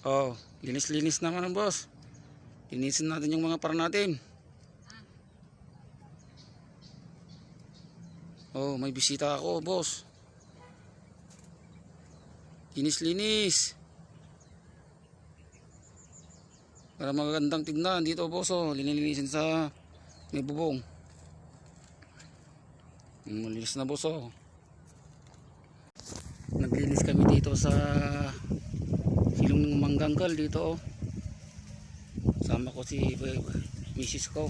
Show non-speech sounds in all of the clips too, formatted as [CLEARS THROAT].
Oh, linis-linis naman boss. Linisin natin yung mga para natin. Oh, may bisita ako, boss. Linis-linis. Para magandang tignan dito, boss. Oh, linilinisin sa may bubong. Malinis na, boss. Oh. Naglinis kami dito sa silong ng mangganggal dito. Oh. Sama ko si eh, misis ko.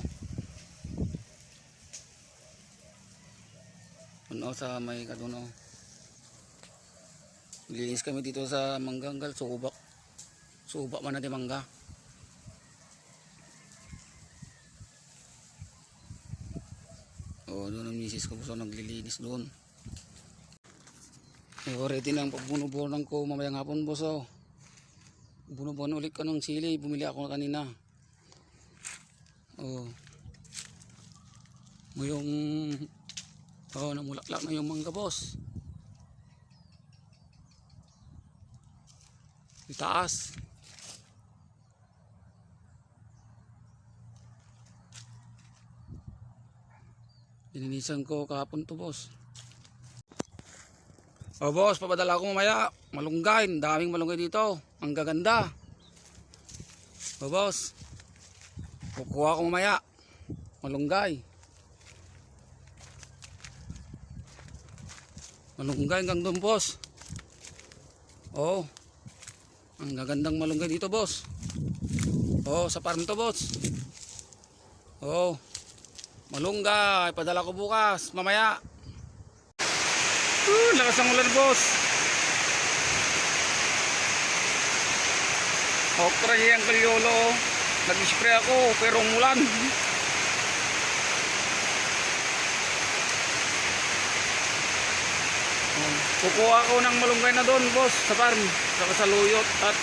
Puno sa may kaduno. Linis kami dito sa Mangganggal, subak. Subak man natin mangga. O, doon ang misis ko so naglilinis doon. O, ready na ang pagbunubunan ko mamayang hapon boss oh. Bunubunan ulit ko ng sili, bumili ako kanina. Oh. Mo yung Oh, namulaklak na yung mangga, boss. Itaas. Lininisan ko kahapon to, boss. Oh, boss, papadala ko mamaya. Malunggay, daming malunggay dito. Ang gaganda. Oh, boss. Kukuha ko mamaya. Malunggay. Malunggay hanggang doon, boss. Oh. Ang gagandang malunggay dito, boss. Oh, sa farm to, boss. Oh. Malunggay, padala ko bukas, mamaya. Uh, lakas ang ulan, boss. Okra yung kalyolo. Nag-spray ako, pero umulan. Kukuha ko ng malunggay na doon, boss, sa farm. Saka sa luyot at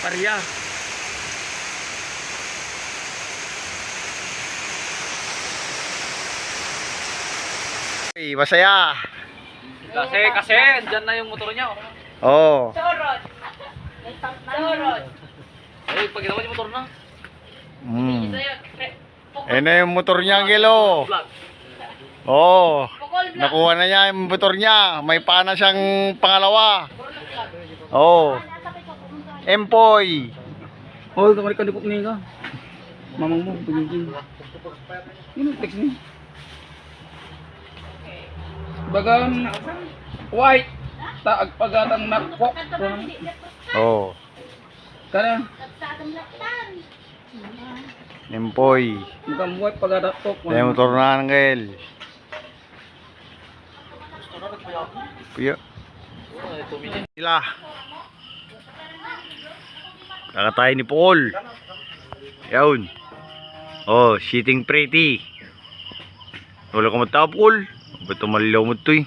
parya. Masaya. Kasi, kasi, dyan na yung motor niya. Oh. oh. Eh, pag ginawa yung motor na. Mm. Eh na yung motor niya, Angelo. Vlog. Oh. Nakuha na niya yung motor niya. May pana siyang pangalawa. Oh. Empoy. Oh, kamari ka dipok ni ka. Mamang mo, pagiging. Yun ang text niya. Bagang white. Taag pagatang nakpok. Oh. Kana, Empoy. mukhang white pagatakpok. Yung motor na, Angel. Puyo. Sila. Kakatay ni Paul. Yun. Oh, sitting pretty. Wala ka matao, Paul. Ba't tumalilaw mo ito eh?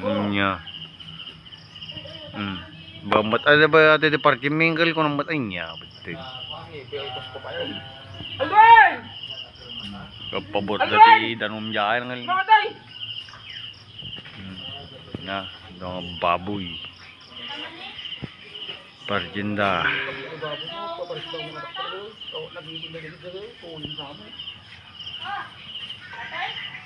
Yun niya. Hmm. Ba, mat, ano ba ate de party mingle ko ng matay niya? Ba't ito? Kapabot dati danom jaay ng Hmm. Na, dong baboy. Parjinda.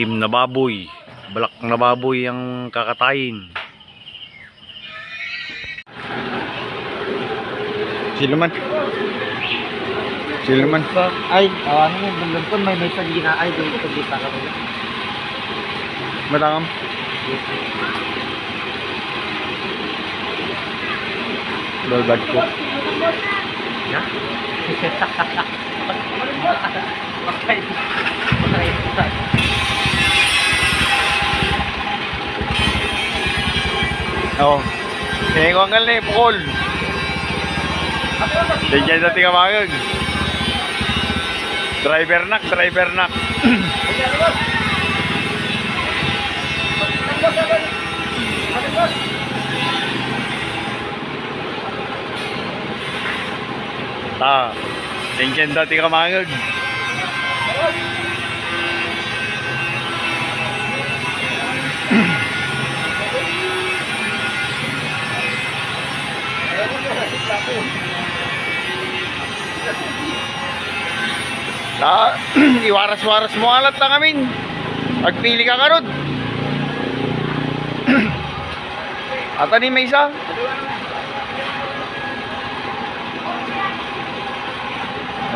Itim na baboy. Balak na baboy ang kakatayin. Sino man? Sino man? Ay, ano mo, bundan ko, may may sagina. Ay, doon ko dito ka. Matangam? Balbad ko. Ya? Oo. Eh, kung angal na eh, pukol. Diyan sa tingamagag. Driver knock, driver knock. Ta. Diyan sa tingamagag. Ta. [CLEARS THROAT] Iwaras-waras mo alat na kami. Agpili ka karod. [CLEARS THROAT] At ani may isa?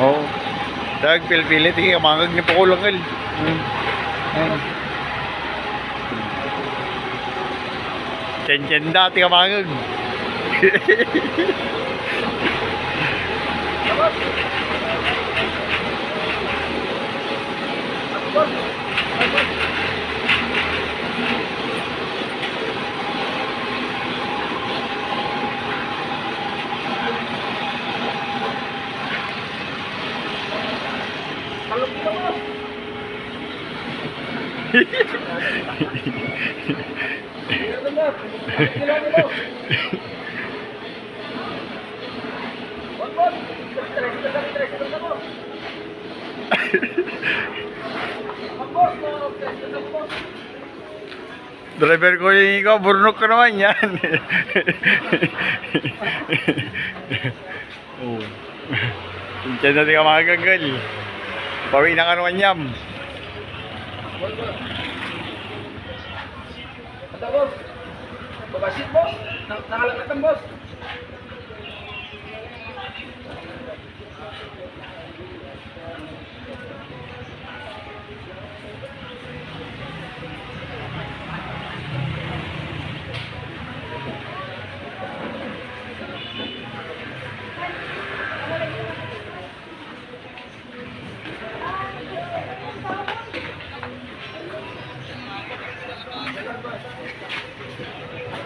Oo. Oh. Dag pil-pili tingin kamangag ni Pukulangil. Hmm. Ayun. Chen-chen dati kamangag. [LAUGHS] Driver ko yung ikaw, burnok ka naman yan. [LAUGHS] oh. Diyan natin ka makagagal. Pawi na ka naman yam. Ito, boss. Babasit, boss. Nangalagatan, boss.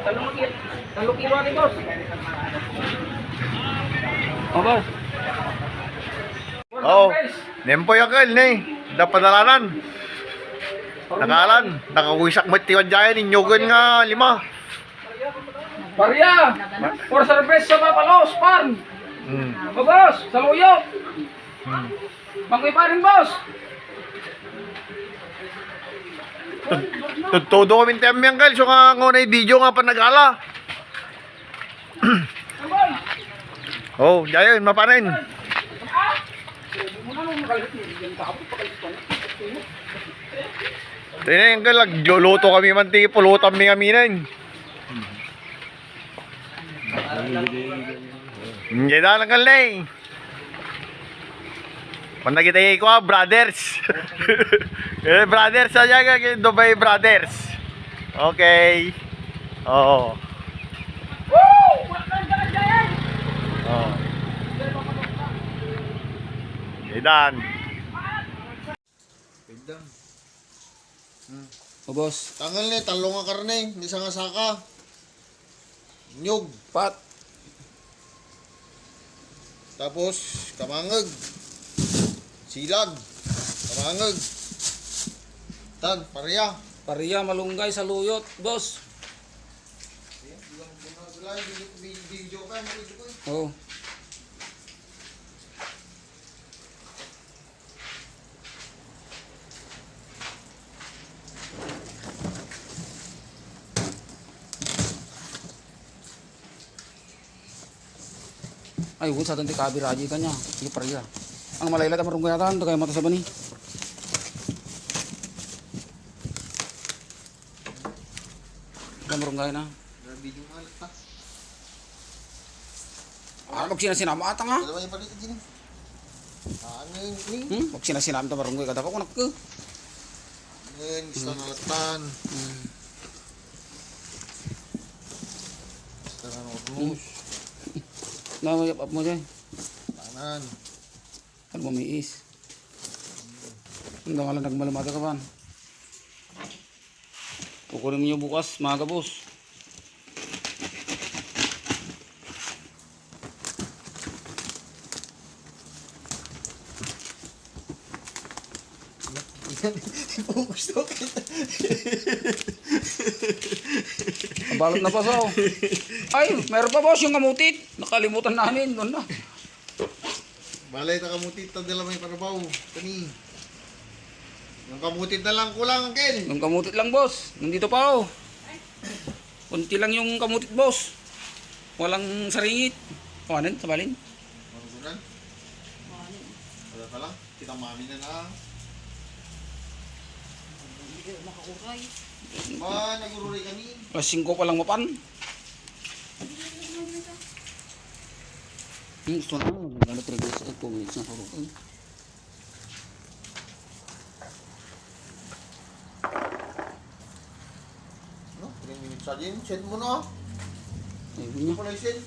Talong kilo. Talong kilo ni boss. Oh, boss. Oo. Oh, Nempo yung kal, ne. Dapadalanan. Nakalan. Nakawisak mo tiwan dyan. Inyogan nga lima. Maria! For service sa Papalos, pan! O boss, sa luyo! Mangoy pa rin, boss! Todo kami tiyam yung kal. So nga nga video nga pa nagala. [CLEARS THROAT] Oh, dayon, mapanin. Tingnan yung kal, nagluluto kami manti, pulutan mi kami nan. Hindi na lang kal na eh. Kung nakita ko, ah, brothers. [LAUGHS] eh, brothers, aja ka, Dubai brothers. Okay. Oh. Idan. O boss, Tangal ni, talong nga karne, sa nga saka. Nyug, pat. tapos kamangag. Silag, kamangag. Tag, pareya. Pariya, malunggay sa luyot, boss. Eh. Oh. Ay, wala sa tanti kabi raji kanya. Iya pariya. Ang malayla ta marunggay atan, kaya mata sa bani. Kaya marunggay na. Video nga alat pa. Ah, pag sinasinama ata nga. Dalawa yung palit din. Ano yun, ni? Hmm? Pag sinasinama ta marunggay ka dapat ko nakka. Ngayon, gusto nga alatan. Gusto. Na may up mo dyan. Tanan. Ano mo may is? Ang nga lang nagmalamata ka pan. Kukunin mo niyo bukas, mga boss. Gusto kita. Balot na boss oh. Ay, meron pa boss yung kamutit. Nakalimutan namin. Doon na. Balay ta kamutit ta dala may parabaw. Kani. Yung kamutit na lang kulang, Ken. Yung kamutit lang boss. Nandito pa oh. Kunti lang yung kamutit boss. Walang saringit. Kawanan, sabalin. Ano sunan? Wala pa lang. Kita mami na lang. Ba, nagururi kami. Alas 5 pa lang mapan. Hmm, gusto na. Maganda talaga sa 2 minutes na harukan. No, 3 minutes sa din. Send mo na. Ayun niya. Pala send.